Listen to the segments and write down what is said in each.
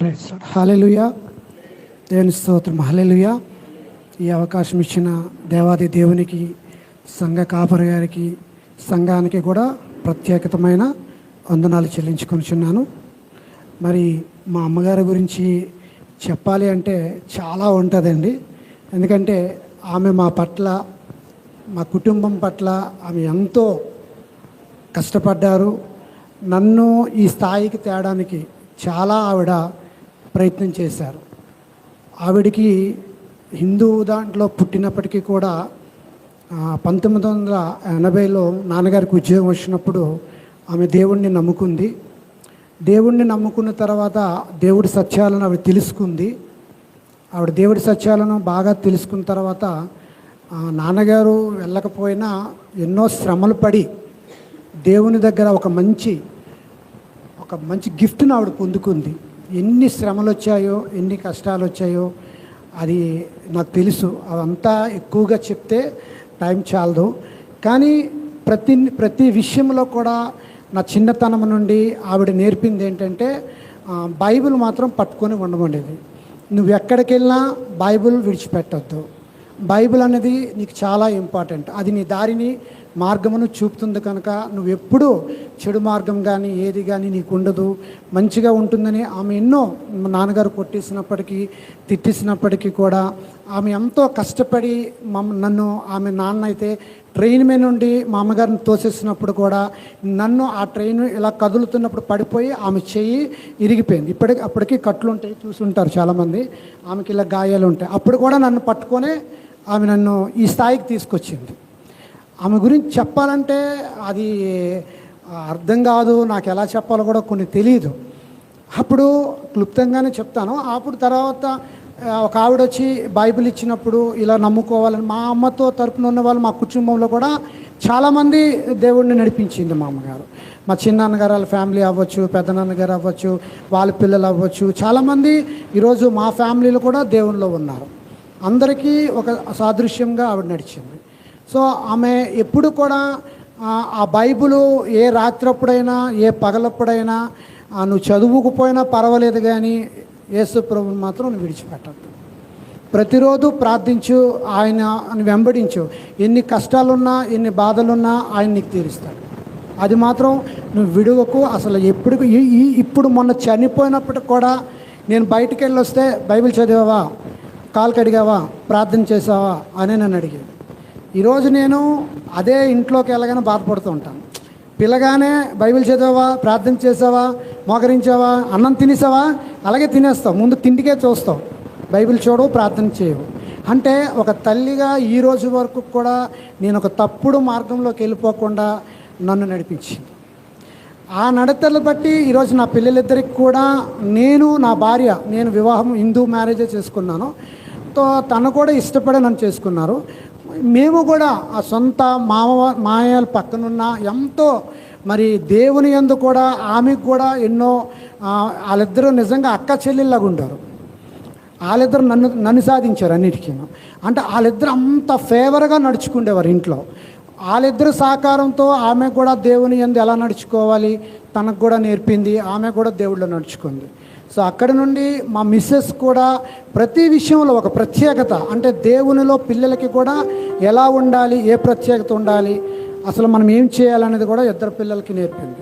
Praise hallelujah దేవుని స్తోత్రం. Hallelujah ఈ అవకాశం ఇచ్చిన దేవాది దేవునికి సంఘ కాపరి గారికి సంఘానికి కూడా ప్రత్యేకతమైన వందనాలు చెల్లించుకొనిచున్నాను. మరి మా అమ్మగారి గురించి చెప్పాలి అంటే చాలా ఉంటుందండి. ఎందుకంటే ఆమె మా పట్ల మా కుటుంబం పట్ల ఆమె ఎంతో కష్టపడ్డారు. నన్ను ఈ స్థాయికి తేడానికి చాలా ఆవిడ ప్రయత్నం చేశారు. ఆవిడికి హిందూ దాంట్లో పుట్టినప్పటికీ కూడా పంతొమ్మిది వందల ఎనభైలో నాన్నగారికి ఉద్యోగం వచ్చినప్పుడు ఆమె దేవుణ్ణి నమ్ముకుంది. దేవుణ్ణి నమ్ముకున్న తర్వాత దేవుడి సత్యాలను ఆవిడ తెలుసుకుంది. ఆవిడ దేవుడి సత్యాలను బాగా తెలుసుకున్న తర్వాత నాన్నగారు వెళ్ళకపోయినా ఎన్నో శ్రమలు పడి దేవుని దగ్గర ఒక మంచి ఒక మంచి గిఫ్ట్ను ఆవిడ పొందుకుంది. ఎన్ని శ్రమలు వచ్చాయో ఎన్ని కష్టాలు వచ్చాయో అది నాకు తెలుసు. అదంతా ఎక్కువగా చెప్తే టైం చాలదు. కానీ ప్రతి ప్రతి విషయంలో కూడా నా చిన్నతనం నుండి ఆవిడ నేర్పింది ఏంటంటే బైబిల్ మాత్రం పట్టుకొని ఉండమండేది. నువ్వు ఎక్కడికి వెళ్ళినా బైబిల్ విడిచిపెట్టద్దు. బైబిల్ అనేది నీకు చాలా ఇంపార్టెంట్. అది నీ దారిని మార్గమును చూపుతుంది కనుక నువ్వు ఎప్పుడూ చెడు మార్గం కానీ ఏది కానీ నీకు ఉండదు మంచిగా ఉంటుందని ఆమె ఎన్నో నాన్నగారు కొట్టేసినప్పటికీ తిట్టేసినప్పటికీ కూడా ఆమె ఎంతో కష్టపడి మమ్మ నన్ను ఆమె నాన్న అయితే ట్రైన్ మీద నుండి మా అమ్మగారిని తోసేసినప్పుడు కూడా నన్ను ఆ ట్రైన్ ఇలా కదులుతున్నప్పుడు పడిపోయి ఆమె చెయ్యి ఇరిగిపోయింది. ఇప్పటికి అప్పటికి కట్లు ఉంటాయి చూసుంటారు చాలామంది. ఆమెకి ఇలా గాయాలు ఉంటాయి. అప్పుడు కూడా నన్ను పట్టుకొనే ఆమె నన్ను ఈ స్థాయికి తీసుకొచ్చింది. ఆమె గురించి చెప్పాలంటే అది అర్థం కాదు నాకు ఎలా చెప్పాలో కూడా కొన్ని తెలియదు అప్పుడు క్లుప్తంగానే చెప్తాను. అప్పుడు తర్వాత ఒక ఆవిడ వచ్చి బైబిల్ ఇచ్చినప్పుడు ఇలా నమ్ముకోవాలని మా అమ్మతో తరపున ఉన్న వాళ్ళు మా కుటుంబంలో కూడా చాలామంది దేవుడిని నడిపించింది మా అమ్మగారు. మా చిన్నాన్నగారు వాళ్ళ ఫ్యామిలీ అవ్వచ్చు పెద్దనాన్నగారు అవ్వచ్చు వాళ్ళ పిల్లలు అవ్వచ్చు చాలామంది ఈరోజు మా ఫ్యామిలీలో కూడా దేవునిలో ఉన్నారు. అందరికీ ఒక సాదృశ్యంగా ఆవిడ నడిచింది. సో ఆమె ఎప్పుడు కూడా ఆ, ఆ బైబిలు ఏ రాత్రప్పుడైనా ఏ పగలప్పుడైనా ఆ, నువ్వు చదువుకుపోయినా పర్వాలేదు కానీ యేసు ప్రభు మాత్రం నువ్వు విడిచిపెట్టద్దు. ప్రతిరోజు ప్రార్థించు ఆయన వెంబడించు. ఎన్ని కష్టాలున్నా ఎన్ని బాధలున్నా ఆయన నీకు తీరుస్తాడు. అది మాత్రం నువ్వు విడువకు. అసలు ఎప్పుడు ఈ ఇప్పుడు మొన్న చనిపోయినప్పటికి కూడా నేను బయటికి వెళ్ళి వస్తే బైబిల్ చదివావా? కాలు కడిగావా? ప్రార్థన చేసావా? అని నన్ను అడిగాను ఈరోజు నేను అదే ఇంట్లోకి వెళ్ళగానే బాధపడుతూ ఉంటాను. పిల్లగానే బైబిల్ చదివావా? ప్రార్థన చేసావా? మోకరించావా? అన్నం తినేసావా? అలాగే తినేస్తావు. ముందు తిండికే చూస్తావు. బైబిల్ చూడవు ప్రార్థన చేయవు. అంటే ఒక తల్లిగా ఈ రోజు వరకు కూడా నేను ఒక తప్పుడు మార్గంలోకి వెళ్ళిపోకుండా నన్ను నడిపించింది. ఆ నడతలు బట్టి ఈరోజు నా పిల్లలిద్దరికి కూడా నేను నా భార్య నేను వివాహం హిందూ మ్యారేజే చేసుకున్నాను. తో తను కూడా ఇష్టపడే నన్ను చేసుకున్నారు. మేము కూడా ఆ సొంత మామ మాయాల పక్కనున్న ఎంతో మరి దేవుని యందు కూడా ఆమెకు కూడా ఎన్నో వాళ్ళిద్దరూ నిజంగా అక్క చెల్లెళ్ళగా ఉంటారు వాళ్ళిద్దరు నన్ను నన్ను సాధించారు అన్నిటికీ. అంటే వాళ్ళిద్దరు అంత ఫేవర్గా నడుచుకుండేవారు ఇంట్లో. వాళ్ళిద్దరు సహకారంతో ఆమె కూడా దేవుని ఎందు ఎలా నడుచుకోవాలి తనకు కూడా నేర్పింది ఆమె కూడా దేవుళ్ళు నడుచుకుంది. సో అక్కడి నుండి మా మిస్సెస్ కూడా ప్రతి విషయంలో ఒక ప్రత్యేకత అంటే దేవునిలో పిల్లలకి కూడా ఎలా ఉండాలి ఏ ప్రత్యేకత ఉండాలి అసలు మనం ఏం చేయాలనేది కూడా ఇద్దరు పిల్లలకి నేర్పింది.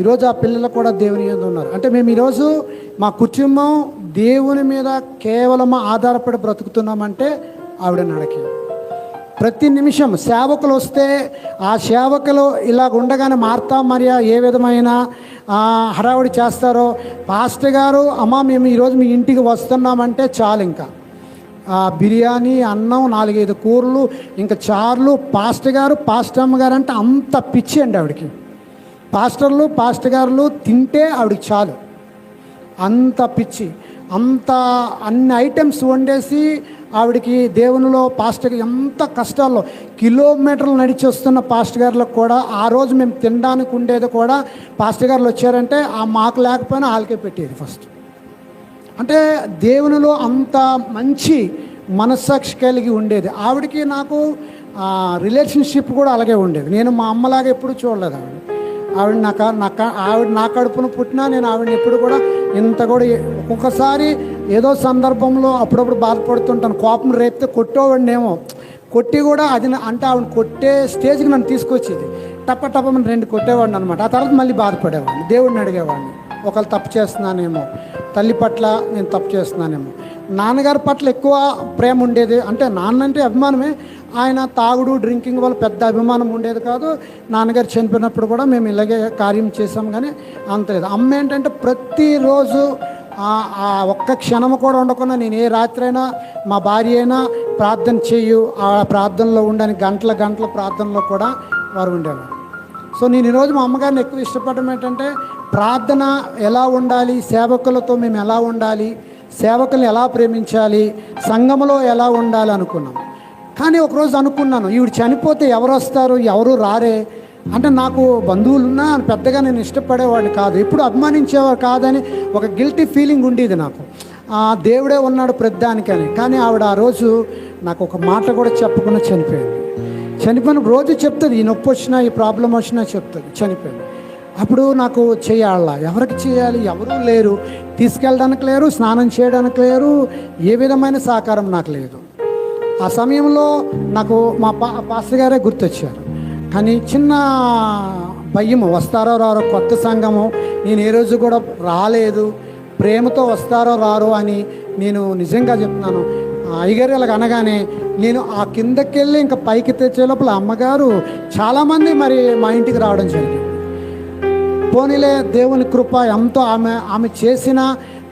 ఈరోజు ఆ పిల్లలు కూడా దేవుని మీద ఉన్నారు. అంటే మేము ఈరోజు మా కుటుంబం దేవుని మీద కేవలం ఆధారపడి బ్రతుకుతున్నామంటే ఆవిడ నడకి ప్రతి నిమిషం సేవకులు వస్తే ఆ సేవకులు ఇలా ఉండగానే మార్తా మరియా ఏ విధమైన హడావుడి చేస్తారో. పాస్టర్ గారు అమ్మ మేము ఈరోజు మీ ఇంటికి వస్తున్నామంటే చాలు ఇంకా. ఆ బిర్యానీ అన్నం నాలుగైదు కూరలు ఇంకా చార్లు పాస్టర్ గారు పాస్టర్ అమ్మగారు అంటే అంత పిచ్చి అండి ఆవిడకి. పాస్టర్లు పాస్టర్ గారులు తింటే ఆవిడకి చాలు. అంత పిచ్చి. అంత అన్ని ఐటమ్స్ వండేసి ఆవిడకి దేవునిలో పాస్టర్ ఎంత కష్టాల్లో కిలోమీటర్లు నడిచి వస్తున్న పాస్టర్ గారులకు కూడా ఆ రోజు మేము తినడానికి ఉండేది కూడా పాస్టర్ గారులు వచ్చారంటే ఆ మాకు లేకపోయినా వాళ్ళకే పెట్టేది ఫస్ట్ అంటే దేవునిలో అంత మంచి మనస్సాక్షి కలిగి ఉండేది. ఆవిడకి నాకు రిలేషన్షిప్ కూడా అలాగే ఉండేది. నేను మా అమ్మలాగా ఎప్పుడు చూడలేదు ఆవిడ. ఆవిడ నాక నాకు నా ఆవిడ నా కడుపును పుట్టినా నేను ఆవిడని ఎప్పుడు కూడా ఇంత కూడా ఒక్కొక్కసారి ఏదో సందర్భంలో అప్పుడప్పుడు బాధపడుతుంటాను. కోపం రేపితే కొట్టేవాడినేమో. కొట్టి కూడా అది అంటే ఆవిడ కొట్టే స్టేజ్కి నన్ను తీసుకొచ్చేది. టప్ప టప్పమని రెండు కొట్టేవాడిని అనమాట ఆ తర్వాత మళ్ళీ బాధపడేవాడిని. దేవుడిని అడిగేవాడిని. ఒకళ్ళు తప్పు చేస్తున్నానేమో. తల్లి పట్ల నేను తప్పు చేస్తున్నానేమో. నాన్నగారి పట్ల ఎక్కువ ప్రేమ ఉండేది. అంటే నాన్న అంటే అభిమానమే. ఆయన తాగుడు డ్రింకింగ్ వల్ల పెద్ద అభిమానం ఉండేది కాదు. నాన్నగారు చనిపోయినప్పుడు కూడా మేము ఇలాగే కార్యం చేసాం కానీ అంత లేదు. అమ్మ ఏంటంటే ప్రతిరోజు ఆ- ఒక్క క్షణము కూడా ఉండకుండా నేను ఏ రాత్రి అయినా మా భార్య అయినా ప్రార్థన చేయు ఆ ప్రార్థనలో ఉండని గంటల గంటల ప్రార్థనలో కూడా వారు ఉండేవారు. సో నేను ఈరోజు మా అమ్మగారిని ఎక్కువ ఇష్టపడడం ఏంటంటే ప్రార్థన ఎలా ఉండాలి సేవకులతో మేము ఎలా ఉండాలి సేవకుల్ని ఎలా ప్రేమించాలి సంఘములో ఎలా ఉండాలి అనుకున్నాం. కానీ ఒకరోజు అనుకున్నాను ఈవిడ చనిపోతే ఎవరు వస్తారు ఎవరు రారే అంటే నాకు బంధువులు ఉన్నా పెద్దగా నేను ఇష్టపడేవాడిని కాదు. ఎప్పుడు అభిమానించేవారు కాదని ఒక గిల్టీ ఫీలింగ్ ఉండేది నాకు. ఆ, దేవుడే ఉన్నాడు ప్రతిదానికని కానీ ఆవిడ ఆ రోజు నాకు ఒక మాట కూడా చెప్పకుండా చనిపోయింది. చనిపోయిన రోజు చెప్తుంది ఈ నొప్పి వచ్చినా ఈ ప్రాబ్లం వచ్చినా చెప్తుంది చనిపోయింది. అప్పుడు నాకు చేయాల? ఎవరికి చేయాలి? ఎవరూ లేరు. తీసుకెళ్ళడానికి లేరు స్నానం చేయడానికి లేరు ఏ విధమైన సహకారం నాకు లేదు. ఆ సమయంలో నాకు మా పా పాస్టర్ గారే గుర్తొచ్చారు. అని చిన్న భయం వస్తారో రారో కొత్త సంఘము నేను ఏ రోజు కూడా రాలేదు. ప్రేమతో వస్తారో రారో అని నేను నిజంగా చెప్తున్నాను. ఆ అయ్యగారు ఇలాగ అనగానే నేను ఆ కిందకి వెళ్ళి ఇంకా పైకి తెచ్చే లోపల అమ్మగారు చాలామంది మరి మా ఇంటికి రావడం జరిగింది. పోనీలే దేవుని కృప ఎంతో ఆమె ఆమె చేసిన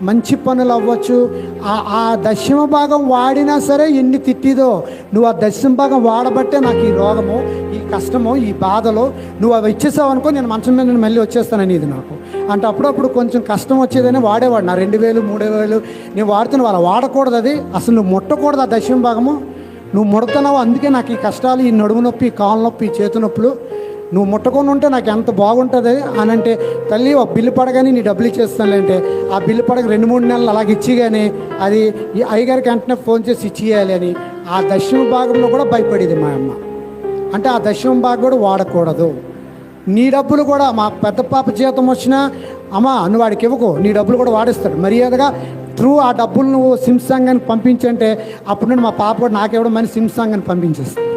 మంచి పనులు అవ్వచ్చు. ఆ ఆ దశమ భాగం వాడినా సరే ఎన్ని తిట్టిదో నువ్వు ఆ దశమ భాగం వాడబట్టే నాకు ఈ రోగము ఈ కష్టము ఈ బాధలో నువ్వు అవి ఇచ్చేసావు అనుకో నేను మంచం మీద మళ్ళీ వచ్చేస్తానని ఇది నాకు. అంటే అప్పుడప్పుడు కొంచెం కష్టం వచ్చేదని వాడేవాడు నా రెండు వేలు మూడు వేలు నేను వాడుతున్న వాళ్ళు వాడకూడదు అది. అసలు నువ్వు ముట్టకూడదు ఆ దశమ భాగము. నువ్వు ముడుతున్నావు అందుకే నాకు ఈ కష్టాలు ఈ నడుము నొప్పి కాళ్ళ నొప్పి చేతి నొప్పులు. నువ్వు ముట్టుకొని ఉంటే నాకు ఎంత బాగుంటుంది? అని అంటే తల్లి ఒక బిల్లు పడగానే నీ డబ్బులు ఇచ్చేస్తానులేంటే ఆ బిల్లు పడక రెండు మూడు నెలలు అలాగే ఇచ్చి కానీ అది ఈ అయ్యగారికి వెంటనే ఫోన్ చేసి ఇచ్చేయాలి అని ఆ దశమ భాగంలో కూడా భయపడేది మా అమ్మ. అంటే ఆ దశమ భాగం కూడా వాడకూడదు. నీ డబ్బులు కూడా మా పెద్ద పాప జీతం వచ్చినా అమ్మ నువ్వు వాడికి ఇవ్వకు నీ డబ్బులు కూడా వాడిస్తాడు. మర్యాదగా త్రూ ఆ డబ్బులు నువ్వు సింసాంగ్ అని పంపించంటే అప్పుడు నుండి మా పాప కూడా నాకెవడం మని సింసాంగ్ అని పంపించేస్తాను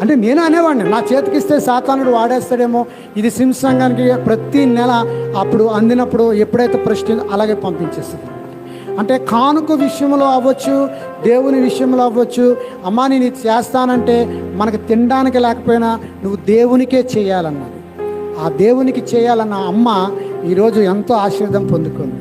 అంటే నేను అనేవాడిని. నా చేతికిస్తే సాతానుడు వాడేస్తాడేమో. ఇది సిమ్ సంఘానికి ప్రతి నెల అప్పుడు అందినప్పుడు ఎప్పుడైతే ప్రశ్న అలాగే పంపించేస్తుంది. అంటే కానుక విషయంలో అవ్వచ్చు దేవుని విషయంలో అవ్వచ్చు అమ్మా నేను ఇది చేస్తానంటే మనకు తినడానికి లేకపోయినా నువ్వు దేవునికే చేయాలన్నది ఆ దేవునికి చేయాలన్న అమ్మ ఈరోజు ఎంతో ఆశీర్వాదం పొందుకుంది.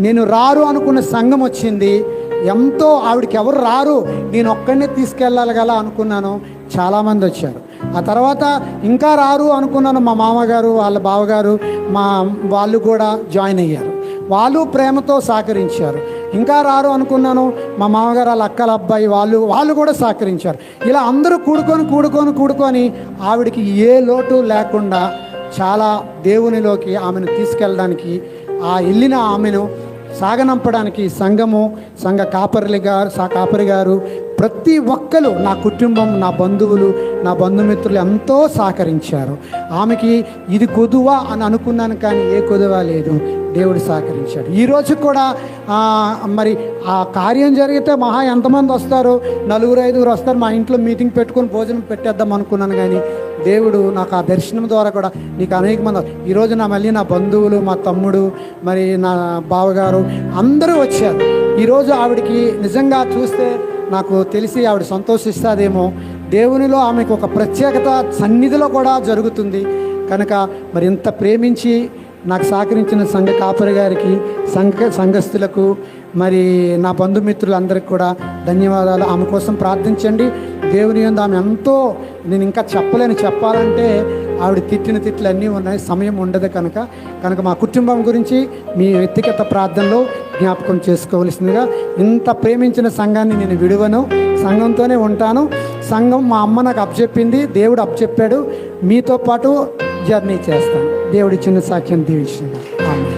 నేను రారు అనుకున్న సంఘం వచ్చింది. ఎంతో ఆవిడకి ఎవరు రారు నేను ఒక్కడినే తీసుకెళ్ళాలి కదా అనుకున్నాను. చాలామంది వచ్చారు. ఆ తర్వాత ఇంకా రారు అనుకున్నాను మా మామగారు వాళ్ళ బావగారు మా వాళ్ళు కూడా జాయిన్ అయ్యారు. వాళ్ళు ప్రేమతో సహకరించారు. ఇంకా రారు అనుకున్నాను మా మామగారు వాళ్ళ అక్కల అబ్బాయి వాళ్ళు వాళ్ళు కూడా సహకరించారు. ఇలా అందరూ కూడుకొని కూడుకొని కూడుకొని ఆవిడకి ఏ లోటు లేకుండా చాలా దేవునిలోకి ఆమెను తీసుకెళ్ళడానికి ఆ వెళ్ళిన ఆమెను సాగనంపడానికి సంఘము సంఘ కాపరి గారు సా కాపరి గారు ప్రతి ఒక్కరు నా కుటుంబం నా బంధువులు నా బంధుమిత్రులు ఎంతో సహకరించారు. ఆమెకి ఇది కొదువా అని అనుకున్నాను కానీ ఏ కొదువా లేదు. దేవుడు సహకరించాడు. ఈరోజు కూడా మరి ఆ కార్యం జరిగితే మహా ఎంతమంది వస్తారు? నలుగురు ఐదుగురు వస్తారు. మా ఇంట్లో మీటింగ్ పెట్టుకొని భోజనం పెట్టేద్దాం అనుకున్నాను కానీ దేవుడు నాకు ఆ దర్శనం ద్వారా కూడా నీకు అనేక మంది ఈరోజు నా మళ్ళీ నా బంధువులు మా తమ్ముడు మరి నా బావగారు అందరూ వచ్చారు. ఈరోజు ఆవిడకి నిజంగా చూస్తే నాకు తెలిసి ఆవిడ సంతోషిస్తాదేమో. దేవునిలో ఆమెకు ఒక ప్రత్యేకత సన్నిధిలో కూడా జరుగుతుంది. కనుక మరి ఇంత ప్రేమించి నాకు సహకరించిన సంఘ కాపరి గారికి సంఘ సంఘస్థులకు మరి నా బంధుమిత్రులందరికీ కూడా ధన్యవాదాలు. ఆమె కోసం ప్రార్థించండి. దేవుని యందు ఆమె ఎంతో నేను ఇంకా చెప్పలేని. చెప్పాలంటే ఆవిడ తిట్టిన తిట్లు అన్నీ ఉన్నాయి. సమయం ఉండదు కనుక. కనుక మా కుటుంబం గురించి మీ వ్యక్తిగత ప్రార్థనలో జ్ఞాపకం చేసుకోవలసిందిగా ఇంత ప్రేమించిన సంఘాన్ని నేను విడువను. సంఘంతోనే ఉంటాను. సంఘం మా అమ్మ నాకు అప్పచెప్పింది. దేవుడు అప్పచెప్పాడు. మీతో పాటు జర్నీ చేస్తాను. దేవుడి చిన్న సాక్ష్యం దీవించింది ఆమె